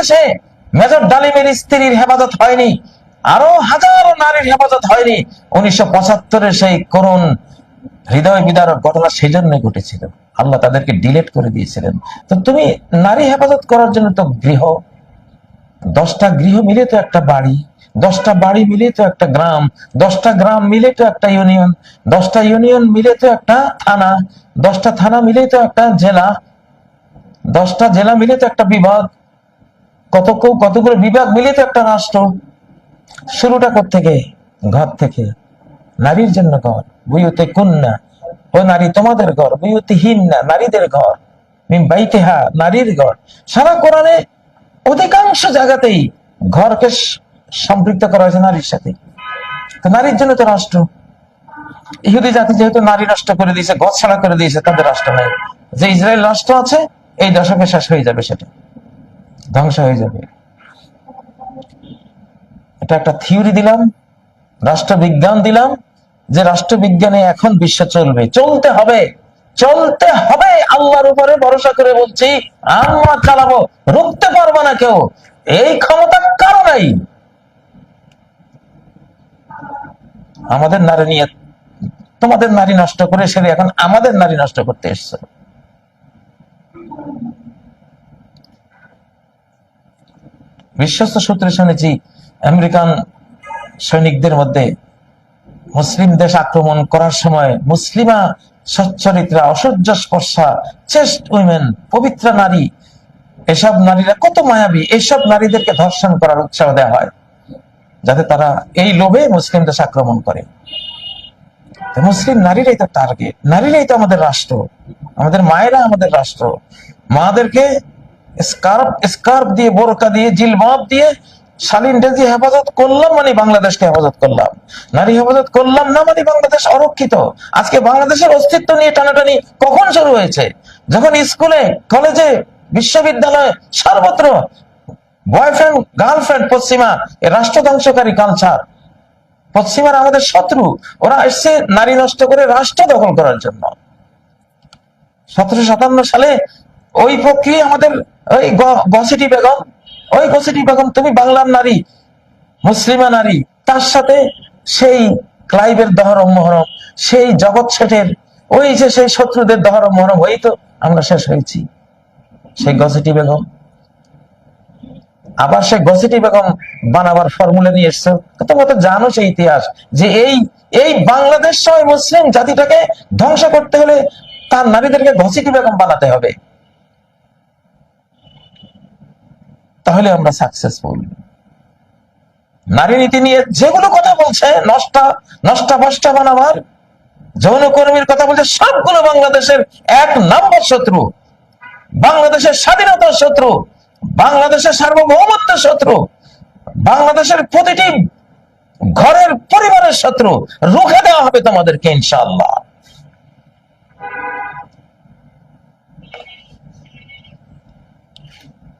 বাংলাদেশে মেজর ডালিমের স্ত্রীর হেফাজত হয়নি, আরও হাজারো নারীর হেফাজত হয়নি। উনিশশো পঁচাত্তরের সেই করুণ হৃদয় বিদারক ঘটনা সেই জন্যই ঘটেছিল। আল্লাহ তাদেরকে ডিলেট করে দিয়েছিলেন। তো তুমি নারী হেফাজত করার জন্য তো গৃহ, দশটা গৃহ মিলে তো একটা বাড়ি, দশটা বাড়ি মিলে তো একটা গ্রাম, দশটা গ্রাম মিলে তো একটা ইউনিয়ন, দশটা ইউনিয়ন মিলে তো একটা থানা, দশটা থানা মিলে তো একটা জেলা, দশটা জেলা মিলে তো একটা বিভাগ কত কতগুলো বিভাগ মিলে তো একটা রাষ্ট্র? শুরুটা থেকে ঘর থেকে। নারীর জন্য ঘর। বুয়ুতে কন্যা ও নারী, তোমাদের ঘর। বুয়ুতে হিন্না, নারীদের ঘর। বাইতেহা, নারীর ঘর। সারা কোরআনে অধিকাংশ জায়গাতেই ঘরকে সম্পৃক্ত করা হয়েছে নারীর সাথে। নারীর জন্য তো রাষ্ট্র। ইহুদি জাতি যেহেতু নারী নষ্ট করে দিয়েছে, গছ ছাড়া করে দিয়েছে, তাদের রাষ্ট্র নাই। যে ইসরায়েল রাষ্ট্র আছে, এই দশকে শেষ হয়ে যাবে সেটা। ধ্বংস হয়ে যাবে। এটা একটা থিওরি দিলাম, রাষ্ট্রবিজ্ঞান দিলাম, যে রাষ্ট্রবিজ্ঞানে এখন বিশ্ব চলবে। চলতে হবে চলতে হবে, আল্লাহর উপরে ভরসা করে বলছি, আমরা চালাবো। রুখতে পারব না কেউ। এই ক্ষমতা কারও নাই। আমাদের নারী নিয়ে তোমাদের নারী নষ্ট করে সেরে এখন আমাদের নারী নষ্ট করতে এসছে। বিশ্বস্ত সূত্রে শুনেছি, আমেরিকান সৈনিকদের মধ্যে মুসলিম দেশ আক্রমণ করার সময় মুসলিমা সচ্চরিত্রা, অসহ্য স্পর্শা, চেস্ট উইমেন, পবিত্র নারী, এসব নারীরা কত মায়াবী এইসব নারীদেরকে ধর্ষণ করার উৎসাহ দেওয়া হয়, যাতে তারা এই লোভে মুসলিম দেশ আক্রমণ করে। মুসলিম নারীরাই তো টার্গেট নারীরাই তো আমাদের রাষ্ট্র, আমাদের মায়েরা আমাদের রাষ্ট্র, মাদেরকে স্কার্ফ স্কার্ফ দিয়ে, বোরকা দিয়ে, জিলবাব দিয়ে শালীনটা দিয়ে হেফাজত করলাম মানে বাংলাদেশকে হেফাজত করলাম। নারী হেফাজত করলাম না মানে বাংলাদেশ অরক্ষিত। আজকে বাংলাদেশের অস্তিত্ব নিয়ে টানাটানি কখন শুরু হয়েছে? যখন স্কুলে, কলেজে, বিশ্ববিদ্যালয়ে সর্বত্র বয়ফ্রেন্ড, গার্লফ্রেন্ড, পশ্চিমা রাষ্ট্র ধ্বংসকারী কালচার, পশ্চিমারা আমাদের শত্রু, ওরা এসছে নারী নষ্ট করে রাষ্ট্র দখল করার জন্য। সতেরোশো সাতান্ন সালে ওই পক্ষে আমাদের ওই গসিটি বেগম, ওই গসিটি বেগম তুমি বাংলার নারী, মুসলিমা নারী, তার সাথে সেই ক্লাইভের দহরম মহরম, সেই জগৎ শেঠের, ওই যে সেই শত্রুদের দহরম মহরম, ওই তো আমরা শেষ হয়েছি। সেই গসিটি বেগম। আবার সে গসিটি বেগম বানাবার ফর্মুলা নিয়ে এসছো। তোমরা জানো সেই ইতিহাস, যে এই এই বাংলাদেশ সহ মুসলিম জাতিটাকে ধ্বংস করতে হলে তার নারীদেরকে ঘসিটি বেগম বানাতে হবে। তাহলে আমরা সাকসেসফুল নারী নীতি নিয়ে যেগুলো কথা বলছে, নষ্টা নষ্টা ফষ্টা বানাবার যৌনকর্মীর কথা বলছে, সবগুলো বাংলাদেশের এক নম্বর শত্রু। বাংলাদেশের স্বাধীনতার শত্রু, বাংলাদেশের সার্বভৌমত্বের শত্রু, বাংলাদেশের প্রতিটি ঘরের পরিবারের শত্রু। রুখে দেওয়া হবে তোমাদেরকে ইনশাআল্লাহ।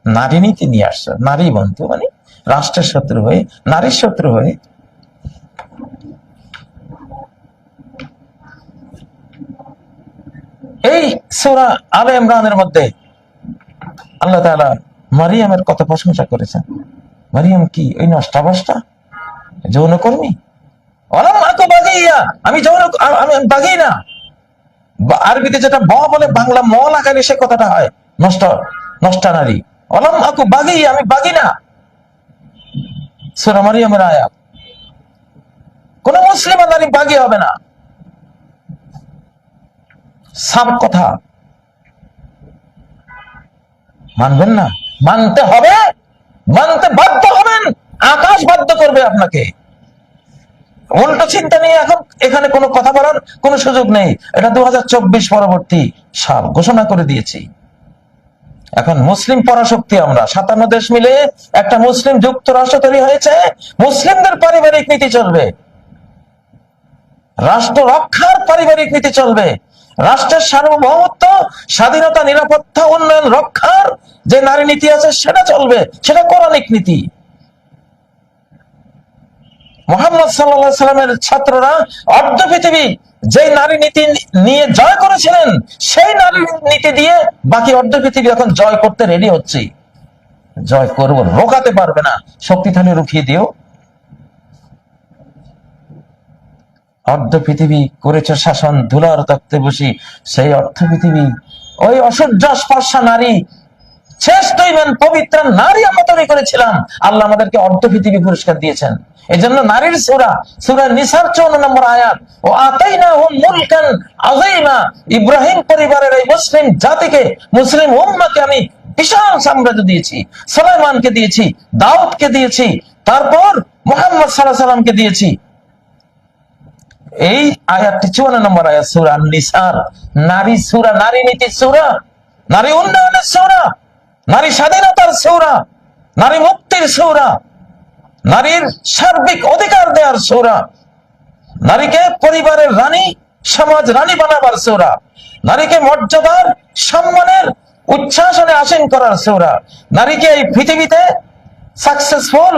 নারী নীতি নিয়ে আসছে। নারী বন্ধু মানে রাষ্ট্রের শত্রু হয়ে, নারীর শত্রু হয়ে। এই সোরা আলে ইমরানের মধ্যে আল্লাহ তাআলা মারিয়ামের কত প্রশংসা করেছেন। মারিয়াম কি? ওই নষ্টা বষ্টা যৌনকর্মী? আমি যৌন আমি বাগি না। আরবিতে যেটা ব বলে বাংলা ম লাগালে সে কথাটা হয়, নষ্ট নষ্টা নারী। অলাম আকু, বাগি, আমি বাগি না। সুরা মারিয়ামের আয়াত। কোন মুসলিম নারী বাগি হবে না। সাব কথা। মানবেন না? মানতে হবে। মানতে বাধ্য হবেন। আকাশ বাধ্য করবে আপনাকে। উল্টো চিন্তা নিয়ে এখন এখানে কোনো কথা বলার কোনো সুযোগ নেই। এটা দু হাজার চব্বিশ পরবর্তী সাল। ঘোষণা করে দিয়েছি। এখন মুসলিম পরাশক্তি আমরা। সাতান্ন দেশ মিলে একটা মুসলিম যুক্তরাষ্ট্র তৈরি হয়েছে। মুসলিমদের পারিবারিক নীতি চলবে। রাষ্ট্র রক্ষার পারিবারিক নীতি চলবে। রাষ্ট্রের সার্বভৌমত্ব, স্বাধীনতা, নিরাপত্তা, উন্নয়ন, রক্ষার যে নারী নীতি আছে, সেটা চলবে। সেটা কোরআনিক নীতি। মোহাম্মদ সাল্লাহ সাল্লামের ছাত্ররা অর্ধ পৃথিবী যে নারী নীতি নিয়ে জয় করেছিলেন, সেই নারী নীতি দিয়ে বাকি অর্ধ পৃথিবী এখন জয় করতে রেডি হচ্ছে। জয় করব রোকাতে পারবে না। শক্তি তাহলে রুখিয়ে দিও। অর্ধ পৃথিবী করেছে শাসন, ধুলার তক্তে বসি, সেই অর্ধ পৃথিবী ওই অসহ্য স্পর্শা নারী শ্রেষ্ঠ ইমান পবিত্র নারী আমরা তৈরি করেছিলাম। আল্লাহ আমাদেরকে অর্ধ পৃথিবী পুরস্কার দিয়েছেন। নারীর সুরা সুরা নিসার চৌন নম্বর আয়াত ও আতাই না মুলকান আজাইমা ইব্রাহিম পরিবারের এই মুসলিম জাতিকে, মুসলিম উম্মাকে আমি বিশাল সাম্রাজ্য দিয়েছি। সালাইমানকে দিয়েছি, দাউদকে দিয়েছি, তারপর মোহাম্মদ সাল্লাহ সাল্লামকে দিয়েছি। এই আয়াতটি চুয়ান্ন নম্বর আয়াত, সুরা নিসার। নারী সুরা, নারী নীতি সুরা, নারী উন্নয়নের সৌরা। নারী স্বাধীনতার সৌরা, নারী মুক্তির সৌরা, নারীর সার্বিক অধিকার দেওয়ার সৌরা, নারীকে পরিবারের রানী, সমাজ রানী বানাবার সৌরা, নারীকে মর্যাদার, সম্মানের, উচ্ছ্বাসনে আসীন করার সৌরা, নারীকে এই পৃথিবীতে সাকসেসফুল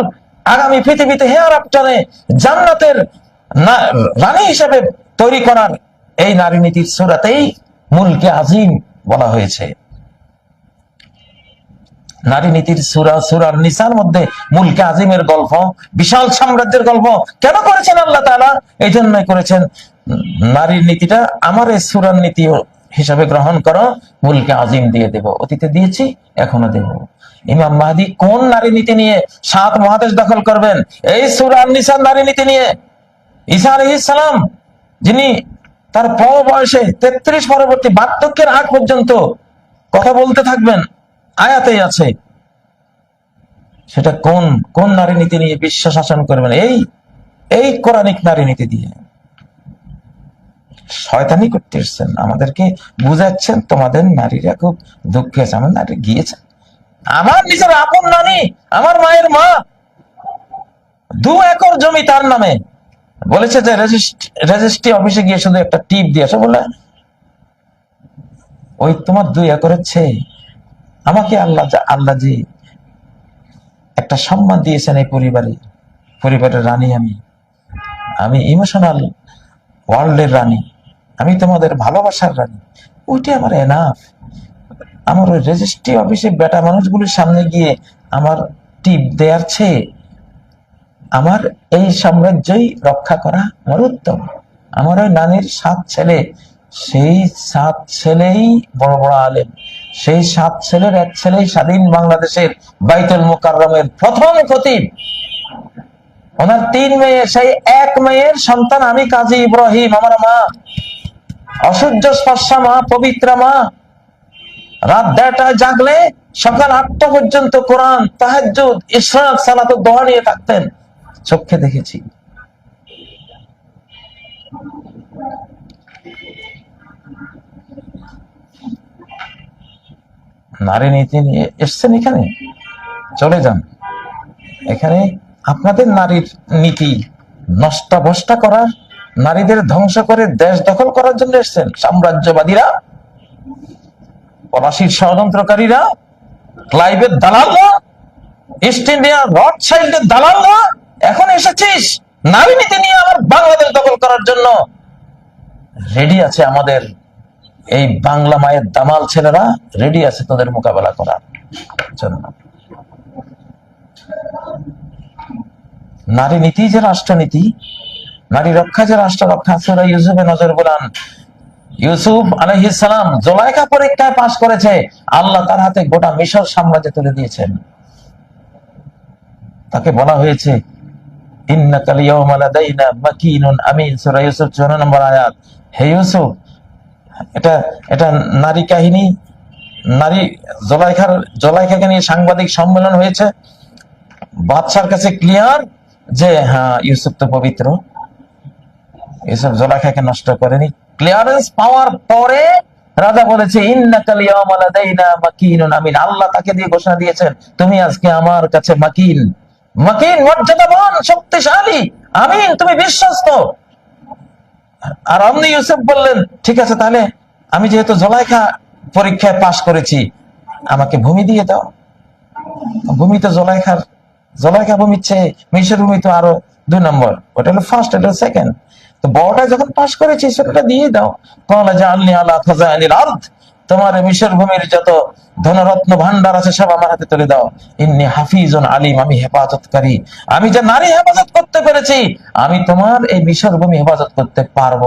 আগামী পৃথিবীতে হেয়ার আফটারে জান্নাতের রানী হিসেবে তৈরি করার এই নারী নীতির সুরাতেই মূলকে আজিম বলা হয়েছে। নারী নীতির সুরা, সুরার নিসার মধ্যে মুলকে আজিমের গল্প, বিশাল সাম্রাজ্যের গল্প, কেন করেছেন আল্লাহ তাআলা? এই জন্যই করেছেন, নারীর নীতিটা আমার এই সুরার নীতি হিসাবে গ্রহণ করো, মুলকে আজিম দিয়ে দেব, অতীতে দিয়েছি, এখনও দেব। ইমাম মাহাদি কোন নারী নীতি নিয়ে সাত মহাদেশ দখল করবেন? এই সুরার নিসার নারী নীতি নিয়ে। ঈসা আলাইহিস সালাম, যিনি তার পর বয়সে তেত্রিশ পরবর্তী বার্ধক্যের আগ পর্যন্ত কথা বলতে থাকবেন আয়াতেই আছে। সেটা কোন কোন নারী নীতি নিয়ে বিশ্ব শাসন করবেন এই এই কোরআনিক নারী নীতি দিয়ে। শয়তানি করতে এসছেন। আমাদেরকে বুঝাচ্ছেন, তোমাদের নারীরা খুব দুঃখে আছে, আমার নারী গিয়েছে। আমার নিজের আপন নানি, আমার মায়ের মা, দু একর জমি তার নামে। বলেছে যে রেজিস্ট্রি অফিসে গিয়ে শুধু একটা টিপ দিয়ে আসো বলে। ওই তোমার দুই একরের চেয়ে আমাকে আল্লাহ আল্লাহ জি একটা সম্মান দিয়েছেন এই পরিবারে, পরিবারের রানী আমি। আমি ইমোশনাল ওয়ার্ল্ডের রানী। আমি তোমাদের ভালোবাসার রানী। ওইটা আমার এনাফ আমার ওই রেজিস্ট্রি অফিসে বেটা মানুষগুলির সামনে গিয়ে আমার টিপ দেওয়ার চেয়ে আমার এই সাম্রাজ্যই রক্ষা করা আমার উত্তম। আমার ওই নানির সাত ছেলে, সেই সাত ছেলেই বড় বড় আলেম। সেই সাত ছেলের এক ছেলেই স্বাধীন বাংলাদেশের বাইতুল মোকাররমের প্রথম খতিব। ওনার তিন মেয়ে, সেই এক মেয়ের সন্তান আমি কাজী ইব্রাহিম, আমার মা। অসূর্য স্পর্শা মা, পবিত্রা মা। রাত দেড়টায় জাগলে সকাল আটটা পর্যন্ত কোরআন, তাহাজ্জুদ, ইশরাক সালাত দোয়া নিয়ে থাকতেন। চোখে দেখেছি। নারী নীতি নিয়ে এসছেন এখানে? চলে যান। এখানে আপনাদের নারীর নীতি নষ্টাভষ্টা করার নারীদের ধ্বংস করে দেশ দখল করার জন্য এসছেন। সাম্রাজ্যবাদীরা পলাশির ষড়যন্ত্রকারীরা, ক্লাইভের দালালরা, ইস্ট ইন্ডিয়া রড সাইল্ডের দালালরা, এখন এসেছিস। নারী নীতি নিয়ে আমার বাংলাদেশ দখল করার জন্য রেডি আছে আমাদের এই বাংলা মায়ের দামাল ছেলেরা রেডি আছে তোদের মোকাবেলা করার। জন্য নারী নীতি যে রাষ্ট্রনীতি, নারী রক্ষা যে রাষ্ট্র রক্ষা সুরা ইউসুফে নজর বলান। ইউসুফ আলহিসাম জোলাইকা পরীক্ষায় পাশ করেছে, আল্লাহ তার হাতে গোটা মিশর সাম্রাজ্য তুলে দিয়েছেন। তাকে বলা হয়েছে, ইন্নাকাল ইয়াউমা লাদাইনা মাকিনুন আমিন। সূরা ইউসুফ 54 নম্বর আয়াত। হে ইউসুফ এটা এটা নারী কাহিনী। নারী জলাইখার, জলাইখাকে নিয়ে সাংবাদিক সম্মেলন হয়েছে। বাদশার কাছে ক্লিয়ার যে হ্যাঁ ইউসুফ তো পবিত্র। ইউসুফ জলাইখাকে নষ্ট করেনি। ক্লিয়ারেন্স পাওয়ার পরে রাজা বলেছে আমিন। আল্লাহ তাকে দিয়ে ঘোষণা দিয়েছেন, তুমি আজকে আমার কাছে মাকিন। মাকিন মর্যাদাবান, শক্তিশালী। আমিন, তুমি বিশ্বস্ত। আর অমনি ইউসুফ বললেন, ঠিক আছে তাহলে, আমি যেহেতু জলাইখা পরীক্ষায় পাশ করেছি, আমাকে ভূমি দিয়ে দাও। ভূমি তো জলাইখার, জলাইখা ভূমি চেয়ে মিশর ভূমি তো আরও দুই নম্বর, ওটা হলো ফার্স্ট এটা সেকেন্ড তো বড়টা যখন পাশ করেছি, সেটা দিয়ে দাও। কলা জানলি আলা খাজানিল আরদ তোমার মিশর ভূমির যত ধনরত্ন ভান্ডার আছে, সব আমার হাতে তুলে দাও। ইন্নি হাফিজুন আলিম, আমি হেফাজতকারী। আমি যে নারী হেফাজত করতে পেরেছি, আমি তোমার এই মিশর ভূমি হেফাজত করতে পারব।